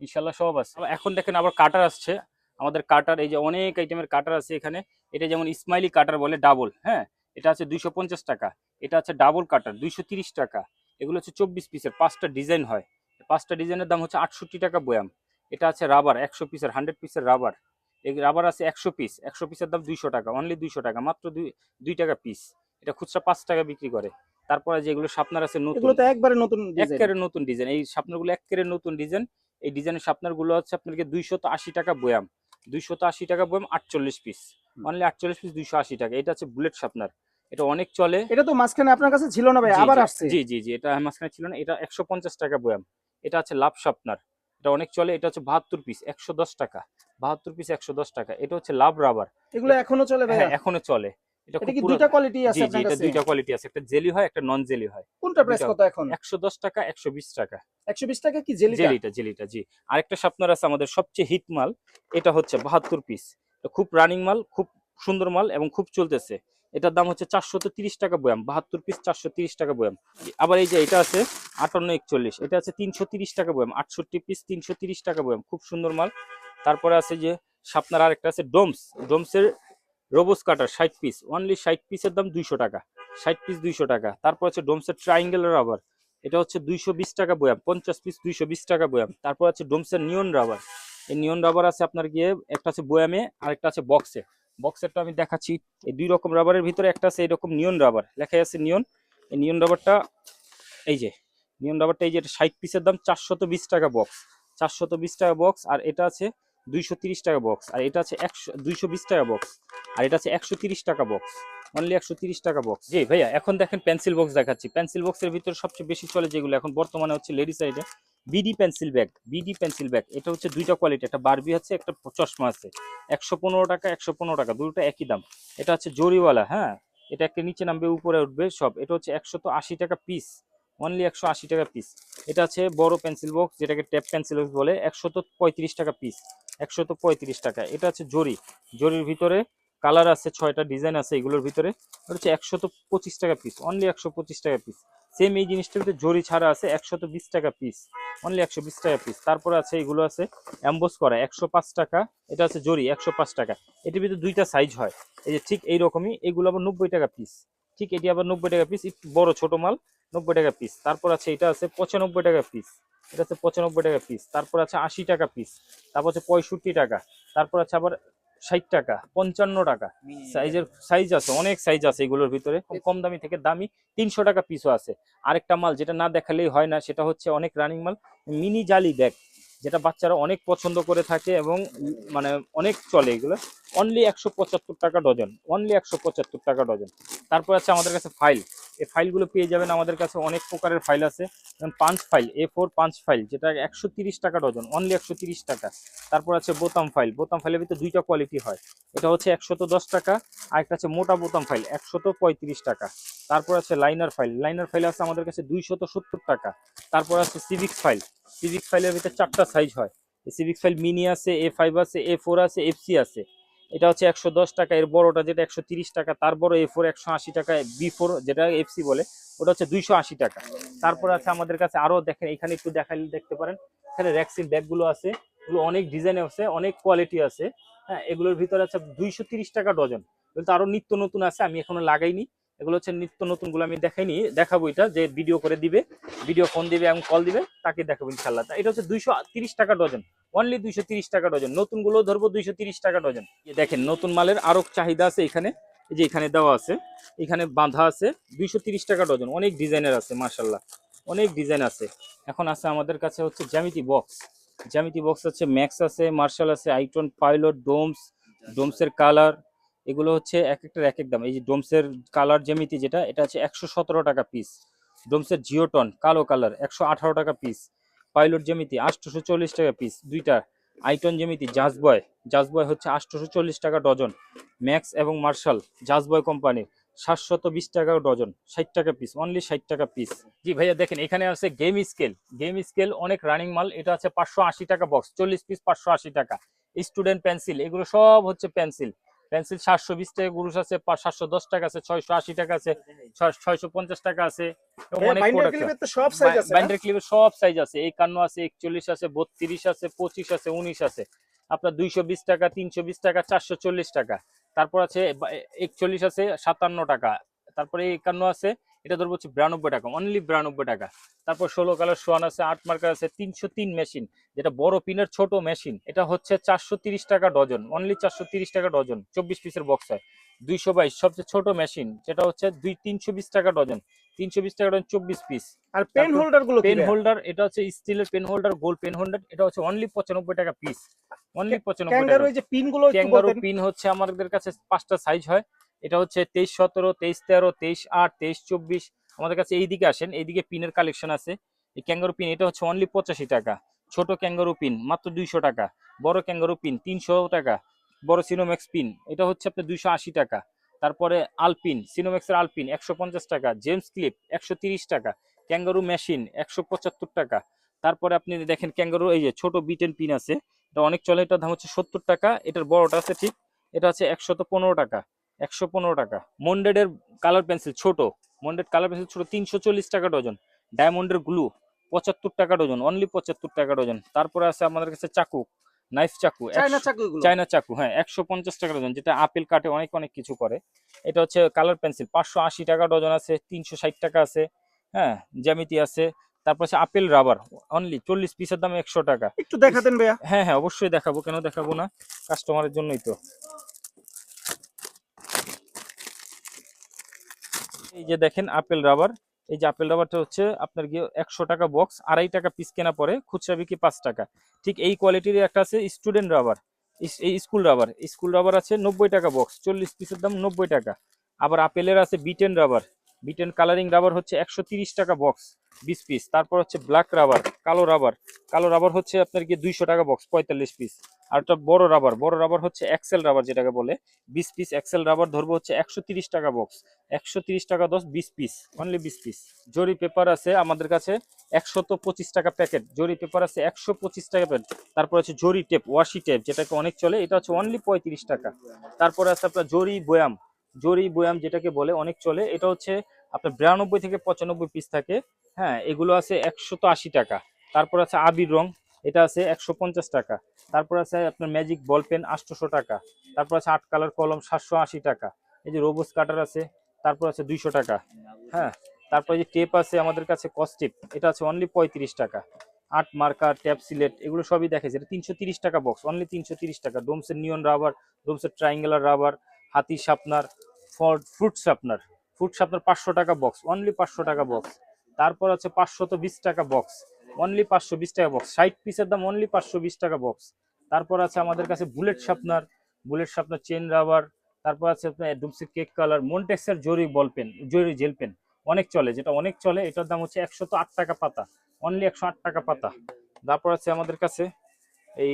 ইনশাল্লাহ সব আছে। এখন দেখেন আবার কাটার আসছে। আমাদের কাটার এই যে অনেক আইটেমের কাটার আছে এখানে। এটা যেমন ইসমাইলি কাটার বলে ডাবল হ্যাঁ? এটা আছে দুইশো পঞ্চাশ টাকা। এটা আছে ডাবল কাটার দুইশো টাকা। এগুলো হচ্ছে চব্বিশ পিসের পাঁচটা ডিজাইন হয়। পাঁচটা ডিজাইনের দাম হচ্ছে আটষট্টি টাকা বয়াম। এটা আছে রাবার একশো পিসের হান্ড্রেড পিসের রাবার এই রাবার আছে একশো পিস একশো পিসের দাম দুইশো টাকা অনলি দুইশো টাকা মাত্র দুই দুই টাকা পিস এটা খুচরা পাঁচ টাকা বিক্রি করে। তারপরে যেগুলো শাপনার আছে নতুন। এগুলো তো একবারে নতুন ডিজাইন একেবারে নতুন ডিজাইন এই শাপনারগুলো একেবারে নতুন ডিজাইন এই ডিজাইনের শাপনারগুলো হচ্ছে আপনাকে দুইশত আশি টাকা বয়াম। দুইশত আশি টাকা বয়াম আটচল্লিশ পিস। অনলি আটচল্লিশ পিস দুইশো আশি টাকা। এটা হচ্ছে বুলেট শাপনার। এটা অনেক চলে। এটা তো মাঝখানে আপনার কাছে ছিল না ভাই আবার জি, আসছে। জি জি জি। এটা মাঝখানে ছিল না। এটা একশো পঞ্চাশ টাকা বয়াম। এটা আছে লাভ শাপনার। এটা অনেক চলে। এটা হচ্ছে বাহাত্তর পিস একশো দশ টাকা। বাহাত্তর পিস একশো দশ টাকা। এটা হচ্ছে লাভ রাবার। এগুলো এখনও চলে ভাই হ্যাঁ এখনও চলে। এটা এটা কি দুইটা কোয়ালিটি আছে জি জি এটা দুইটা কোয়ালিটি আছে। একটা জেলি হয় একটা নন জেলি হয়। কোনটা প্রাইস কত এখন? একশো দশ টাকা টাকা। 120 টাকা কি জেলিটা? জেলিটা জেলিটা জি। আরেকটা শাপনার আছে আমাদের সবচেয়ে হিট মাল এটা হচ্ছে বাহাত্তর পিস খুব রানিং মাল খুব সুন্দর মাল এবং খুব চলতেছে। এটার দাম হচ্ছে চারশো টাকা বয়াম বাহাত্তর পিস চারশো টাকা বয়াম। আবার এই যে এটা আছে আটান্ন একচল্লিশ এটা আছে তিনশো টাকা বয়াম আটষট্টি পিস তিনশো তিরিশ টাকা বয়াম খুব সুন্দর মাল। তারপরে আছে যে শাপনার আরেকটা আছে ডোমস। ডোমসের রোবোস কাটার ষাট পিস অনলি ষাট পিসের দাম দুইশো টাকা। ষাট পিস দুইশো টাকা। তারপর আছে ডোমসের ট্রাইঙ্গেল রাবার এটা হচ্ছে দুইশো বিশ টাকা বয়াম, পঞ্চাশ পিস দুইশো বিশ টাকা বয়াম। তারপর আছে ডোমসের নিয়ন রাবার এই নিয়ন রাবার আছে আপনার গিয়ে, একটা আছে বয়ামে আর একটা আছে বক্সে বক্সেরটা আমি দেখাচ্ছি। এই দুই রকম রাবারের ভিতরে একটা আছে এরকম নিয়ন রাবার লেখাই আছে নিয়ন এই নিয়ন রাবারটা এই যে নিয়ন রাবারটা এই যে, এটা ষাট পিসের দাম চারশত বিশ টাকা বক্স চারশত বিশ টাকা বক্স আর এটা আছে দুইশো টাকা বক্স আর এটা আছে একশো দুইশো টাকা বক্স আর এটা আছে একশো টাকা বক্স অনলি একশো টাকা বক্স জি, ভাইয়া, এখন দেখেন পেন্সিল বক্স দেখাচ্ছি। পেন্সিল বক্সের ভিতরে সবচেয়ে বেশি চলে যেগুলো এখন বর্তমানে হচ্ছে লেডি সাইডে BD pencil bag BD pencil bag এটা হচ্ছে দুইটা কোয়ালিটি একটা বারবি আছে, একটা চশমা আছে। একশো পনেরো টাকা, একশো পনেরো টাকা, দুটো একই দাম। এটা হচ্ছে জরিওয়ালা হ্যাঁ? এটা একটা নিচে নামবে, উপরে উঠবে, সব। এটা হচ্ছে একশো টাকা পিস অনলি একশো আশি টাকা পিস এটা আছে বড় পেন্সিল বক্স যেটাকে ট্যাপ পেন্সিল বক্স বলে। একশো তো পঁয়ত্রিশ টাকা পিস একশো পঁয়ত্রিশ টাকা। এটা আছে জরি। জরির ভিতরে কালার আছে, ছয়টা ডিজাইন আছে এগুলোর ভিতরে। এটা হচ্ছে একশো তো পঁচিশ টাকা পিস অনলি একশো পঁচিশ টাকা পিস সেম এই জিনিসটার ভিতরে জরি ছাড়া আছে, একশো তো বিশ টাকা পিস অনলি একশো বিশ টাকা পিস তারপরে আছে এগুলো আছে অ্যাম্বোস করা, একশো পাঁচ টাকা। এটা আছে জরি, একশো পাঁচ টাকা। এটির ভিতরে দুইটা সাইজ হয়। এই যে ঠিক এইরকমই, এগুলো আবার নব্বই টাকা পিস ঠিক এটি আবার নব্বই টাকা পিস একটু বড়, ছোট মাল। নব্বই টাকা পিস তারপর আছে এটা আছে পঁচানব্বই টাকা পিস এটা আছে পঁচানব্বই টাকা পিস তারপর আছে আশি টাকা পিস তারপর আছে পঁয়ষট্টি টাকা। তারপর আছে আবার ষাট টাকা পঞ্চান্ন টাকা। সাইজের সাইজ আছে অনেক সাইজ আছে এগুলোর ভিতরে। কম- কম দামি থেকে দামি তিনশো টাকা পিসও আছে। আরেকটা মাল যেটা না দেখালেই হয় না সেটা হচ্ছে অনেক রানিং মাল মিনি জালি ব্যাগ যেটা বাচ্চারা অনেক পছন্দ করে থাকে এবং মানে অনেক চলে এগুলো। অনলি একশো পঁচাত্তর টাকা ডজন অনলি একশো পঁচাত্তর টাকা ডজন তারপর আছে আমাদের কাছে ফাইল এই ফাইলগুলো পেয়ে যাবেন আমাদের কাছে অনেক প্রকারের ফাইল আছে। যেমন পাঁচ ফাইল এ ফোর পাঁচ ফাইল, যেটা একশো টাকা ডজন অনলি একশো টাকা। তারপর আছে বোতাম ফাইল, বোতাম ফাইলের ভিতরে দুইটা কোয়ালিটি হয়। এটা হচ্ছে একশত টাকা আর একটা আছে মোটা বোতাম ফাইল একশত টাকা। তারপর আছে লাইনার ফাইল লাইনার ফাইল আছে আমাদের কাছে দুইশত টাকা। তারপর আছে সিভিক্স ফাইল সিভিক্স ফাইলের ভিতরে চারটা সাইজ হয়। সিভিক্স ফাইল মিনি আছে এ ফাইভ আছে এ ফোর আছে এফসি আছে। এটা হচ্ছে একশো দশ টাকা, এর বড়টা যেটা একশো টাকা, তার বড় এ ফোর একশো আশি টাকা বি ফোর যেটা এফসি বলে, ওটা হচ্ছে দুইশো আশি টাকা। তারপর আছে আমাদের কাছে আরও দেখেন, এখানে একটু দেখালে দেখতে পারেন। এখানে র্যাক্সিন ব্যাগগুলো আছে, এগুলো অনেক ডিজাইন আছে, অনেক কোয়ালিটি আছে। হ্যাঁ এগুলোর ভিতরে আছে দুইশো টাকা ডজন। কিন্তু তো আরও নিত্য নতুন আছে, আমি এখনও লাগাইনি। এগুলো হচ্ছে নিত্য নতুনগুলো আমি দেখাইনি, দেখাবো এটা যে ভিডিও করে দিবে ভিডিও ফোন দিবে এবং কল দিবে, তাকে দেখাবো ইনশাল্লাহ এটা হচ্ছে দুইশো টাকা ডজন অনলি দুইশো টাকা ডজন, নতুনগুলো ধরবো দুইশো টাকা ডজন। দেখেন, নতুন মালের আরও চাহিদা আছে এখানে যে এখানে দেওয়া আছে, এখানে বাঁধা আছে, দুইশো টাকা ডজন, অনেক ডিজাইনের আছে মার্শাল্লাহ অনেক ডিজাইন আছে। এখন আছে আমাদের কাছে হচ্ছে জ্যামিতি বক্স জ্যামিতি বক্স আছে, ম্যাক্স আছে, মার্শাল আছে, আইটন, পাইলট, ডোমস, ডোমসের কালার এগুলো হচ্ছে এক একটার এক এক দাম। এই যে ডোমসের কালার জ্যামিতি যেটা, এটা হচ্ছে একশো সতেরো টাকা পিস ডোমসের জিওটন, কালো কালার একশো আঠারো টাকা পিস পাইলট জ্যামিতি আটশোশো টাকা পিস দুইটা আইটন জ্যামিতি জাজবয় জাজবয় হচ্ছে আটশোশো চল্লিশ টাকা ডজন। ম্যাক্স এবং মার্শাল জাজবয় কোম্পানির, সাতশত বিশ টাকা ডজন। ষাট টাকা পিস অনলি ষাট টাকা পিস জি, ভাইয়া দেখেন, এখানে আছে গেম স্কেল গেম স্কেল অনেক রানিং মাল, এটা আছে পাঁচশো আশি টাকা বক্স চল্লিশ পিস পাঁচশো আশি টাকা। স্টুডেন্ট পেন্সিল এগুলো সব হচ্ছে পেন্সিল পেন্সিল সাতশো বিশ টাকা গুরুষ আছে সাতশো দশ টাকা আছে ছয়শো আশি টাকা আছে ছয়শো পঞ্চাশ টাকা আছে। বাইন্ডার ক্লিপের সব সাইজ আছে এই বাইন্ডার ক্লিপের সব সাইজ আছে। একান্ন আছে একচল্লিশ আছে বত্রিশ আছে পঁচিশ আছে উনিশ আছে। আপনার দুইশো বিশ টাকা তিনশো বিশ টাকা চারশো চল্লিশ টাকা। তারপর আছে একচল্লিশ আছে সাতান্ন টাকা। তারপরে একান্ন আছে এটা ধরবো হচ্ছে বিরানব্বই টাকা অনলি বিরানব্বই টাকা। তারপর ষোলো কালার সোয়ান আছে আট মার্কার আছে তিনশো তিন মেশিন যেটা বড় পিনের ছোট মেশিন এটা হচ্ছে চারশো তিরিশ টাকা ডজন অনলি চারশো তিরিশ টাকা ডজন চব্বিশ পিসের বক্স হয় দুইশো বাইশ সবচেয়ে ছোট মেশিন যেটা হচ্ছে দুই তিনশো বিশ টাকা ডজন তিনশো বিশ টাকা ডজন চব্বিশ পিস আর পেন হোল্ডারগুলো পেন হোল্ডার এটা হচ্ছে স্টিলের পেন হোল্ডার গোল পেন হোল্ডার এটা হচ্ছে অনলি পঁচানব্বই টাকা পিস অনলি পঁচানব্বই টাকা পিনগুলো পিন হচ্ছে আমাদের কাছে পাঁচটা সাইজ হয় এটা হচ্ছে তেইশ সতেরো, তেইশ তেরো, তেইশ আট, তেইশ চব্বিশ। আমাদের কাছে এইদিকে আসেন, এইদিকে পিনের কালেকশন আছে। এই ক্যাঙ্গারু পিন এটা হচ্ছে অনলি পঁচাশি টাকা। ছোট ক্যাঙ্গারু পিন মাত্র দুইশো টাকা। বড় ক্যাঙ্গারু পিন তিনশো টাকা। বড় সিনোম্যাক্স পিন এটা হচ্ছে আপনার দুইশো আশি টাকা। তারপরে আলপিন সিনোম্যাক্সের আলপিন একশো পঞ্চাশ টাকা। জেমস ক্লিপ একশো তিরিশ টাকা। ক্যাঙ্গারু মেশিন একশো পঁচাত্তর টাকা। তারপরে আপনি দেখেন ক্যাঙ্গারু এই যে ছোট বিটেন পিন আছে। এটা অনেক চলে, এটার দাম হচ্ছে সত্তর টাকা। এটার বড়টা আছে ঠিক, এটা হচ্ছে একশত পনেরো টাকা। একশো পনেরো টাকা। মন্ডেডের কালার পেন্সিল ছোট। মন্ডেড কালার পেন্সিল ছোট তিনশো চল্লিশ টাকা ডজন। ডায়মন্ডের গ্লু পঁচাত্তর টাকা ডজন অনলি পঁচাত্তর টাকা ডজন। তারপরে আছে আমাদের কাছে চাকু নাইফ চাকু চায়না চাকু হ্যাঁ একশো পঞ্চাশ টাকা ডজন যেটা আপেল কাটে অনেক অনেক কিছু করে। এটা হচ্ছে কালার পেন্সিল পাঁচশো আশি টাকা ডজন আছে তিনশো ষাট টাকা আছে হ্যাঁ জ্যামিতি আছে। তারপর আছে আপেল রাবার অনলি চল্লিশ পিসের দাম একশো টাকা। একটু দেখাতেন ভাইয়া। হ্যাঁ হ্যাঁ অবশ্যই দেখাবো কেন দেখাবো না? কাস্টমারের জন্যই তো। এই যে দেখেন আপেল রাবার, এই যে আপেল রাবারটা হচ্ছে আপনার গিয়ে একশো টাকা বক্স আড়াই টাকা পিস কেনা পরে খুচরা বিক্রি পাঁচ টাকা। ঠিক এই কোয়ালিটির একটা আছে স্টুডেন্ট রাবার এই স্কুল রাবার স্কুল রাবার আছে নব্বই টাকা বক্স চল্লিশ পিসের দাম নব্বই টাকা। আবার আপেলের আছে বিটেন রাবার বিটেন কালারিং রাবার হচ্ছে একশো টাকা বক্স বিশ পিস তারপর হচ্ছে ব্ল্যাক রাবার কালো রাবার কালো রাবার হচ্ছে আপনার গিয়ে দুইশো টাকা বক্স পঁয়তাল্লিশ পিস আর একটা বড় রাবার বড় রাবার হচ্ছে এক্সেল রাবার যেটাকে বলে। বিশ পিস এক্সেল রাবার ধরবো হচ্ছে একশো টাকা বক্স একশো টাকা দশ, বিশ পিস অনলি বিশ পিস জরি পেপার আছে আমাদের কাছে একশত পঁচিশ টাকা প্যাকেট জরি পেপার আছে একশো পঁচিশ টাকা প্যাকেট তারপর আছে জরি টেপ ওয়াশি টেপ যেটাকে অনেক চলে, এটা হচ্ছে অনলি পঁয়ত্রিশ টাকা। তারপরে আছে আপনার জরি বয়াম। জরি বয়াম যেটাকে বলে অনেক চলে, এটা হচ্ছে আপনার বিরানব্বই থেকে পঁচানব্বই পিস থাকে। হ্যাঁ এগুলো আছে একশত টাকা। তারপর আছে আবির রং। এটা আছে একশো পঞ্চাশ টাকা। তারপর আছে আপনার ম্যাজিক বল পেন আটশোশো টাকা। তারপর আছে আট কালার কলম সাতশো আশি টাকা। এই যে রোবোস কাটার আছে, তারপর আছে দুইশো টাকা। হ্যাঁ তারপর যে টেপ আছে আমাদের কাছে কস্টিপ এটা আছে অনলি পঁয়ত্রিশ টাকা। আট মার্কার ট্যাপ সিলেট এগুলো সবই দেখেছে এটা তিনশো টাকা বক্স অনলি তিনশো টাকা। ডোমসের নিয়ন রাবার ডোমসের ট্রাইঙ্গেলার রাবার হাতি শাপনার ফ্রুট শাপনার। ফ্রুট সাপনার পাঁচশো টাকা বক্স অনলি পাঁচশো টাকা বক্স তারপর আছে পাঁচশত বিশ টাকা বক্স অনলি পাঁচশো বিশ টাকা বক্স ষাট পিসের দাম অনলি পাঁচশো বিশ টাকা বক্স তারপর আছে আমাদের কাছে bullet sharpener bullet sharpener chain rubber তারপর আছে আপনার ডুমসির কেক কালার মন্টেক্সের জরি বল পেন জরি জেল পেন অনেক চলে, যেটা অনেক চলে, এটার দাম হচ্ছে একশত আট টাকা পাতা। অনলি একশো আট টাকা পাতা। তারপর আছে আমাদের কাছে এই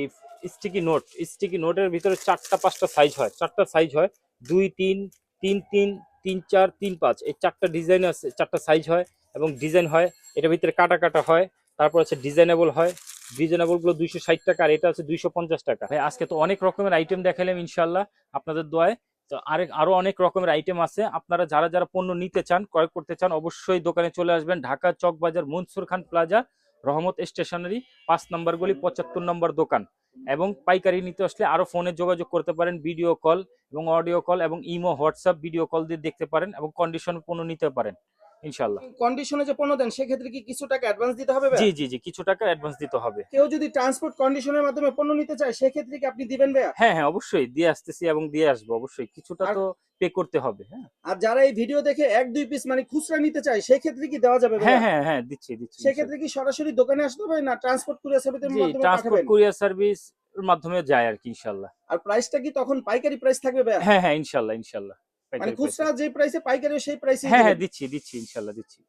স্টিকি নোট স্টিকি নোটের ভিতরে চারটা পাঁচটা সাইজ হয়। চারটা সাইজ হয়। দুই, তিন তিন তিন তিন, চার, তিন, পাঁচ। এই চারটা ডিজাইন আছে, চারটা সাইজ হয় এবং ডিজাইন হয়। এটার ভিতরে কাটা কাটা হয়। তারপর হচ্ছে ডিজাইনেবল হয়। ডিজাইনেবলগুলো দুইশো ষাট টাকা আর এটা হচ্ছে দুইশো পঞ্চাশ টাকা। ভাই, আজকে তো অনেক রকমের আইটেম দেখালাম ইনশাল্লাহ আপনাদের দোয়ায়। তো আরেক, আরও অনেক রকমের আইটেম আছে। আপনারা যারা যারা পণ্য নিতে চান, ক্রয় করতে চান, অবশ্যই দোকানে চলে আসবেন। ঢাকা চক বাজার মনসুর খান প্লাজা, রহমত স্টেশনারি, পাঁচ নম্বর গলি, পঁচাত্তর নম্বর দোকান। এবং পাইকারি নিতে আসলে আরও ফোনে যোগাযোগ করতে পারেন ভিডিও কল এবং অডিও কল এবং ইমো হোয়াটসঅ্যাপ ভিডিও কল দিয়ে দেখতে পারেন এবং কন্ডিশন পণ্য নিতে পারেন। ইনশাল্লাহ কন্ডিশনে যে পণ্য দেন সেক্ষেত্রে কি কিছু টাকা অ্যাডভান্স দিতে হবে? জি জি জি কিছু টাকা অ্যাডভান্স দিতে হবে। কেউ যদি ট্রান্সপোর্ট কন্ডিশনের মাধ্যমে পণ্য নিতে চায় সেক্ষেত্রে কি আপনি দিবেন ভাইয়া? হ্যাঁ হ্যাঁ অবশ্যই। দিয়ে আসতেছি এবং দিয়ে আসব অবশ্যই। কিছুটা তো পে করতে হবে হ্যাঁ। আর যারা এই ভিডিও দেখে এক দুই পিস মানে খুচরা নিতে চায় সেক্ষেত্রে কি দেওয়া যাবে হ্যাঁ হ্যাঁ হ্যাঁ দিচ্ছি দিচ্ছি সেক্ষেত্রে কি সরাসরি দোকানে আসতে হবে না ট্রান্সপোর্ট কুরিয়ার সার্ভিসের মাধ্যমে ট্রান্সপোর্ট কুরিয়ার সার্ভিস মাধ্যমে যায় আর কি ইনশাল্লাহ আর প্রাইসটা কি তখন পাইকারি প্রাইস থাকবে হ্যাঁ হ্যাঁ ইনশাল্লাহ ইনশাল্লাহ মানে খুচরা যে প্রাইসে পাইকারি সেই প্রাইসে হ্যাঁ হ্যাঁ দিচ্ছি দিচ্ছি ইনশাল্লাহ দিচ্ছি।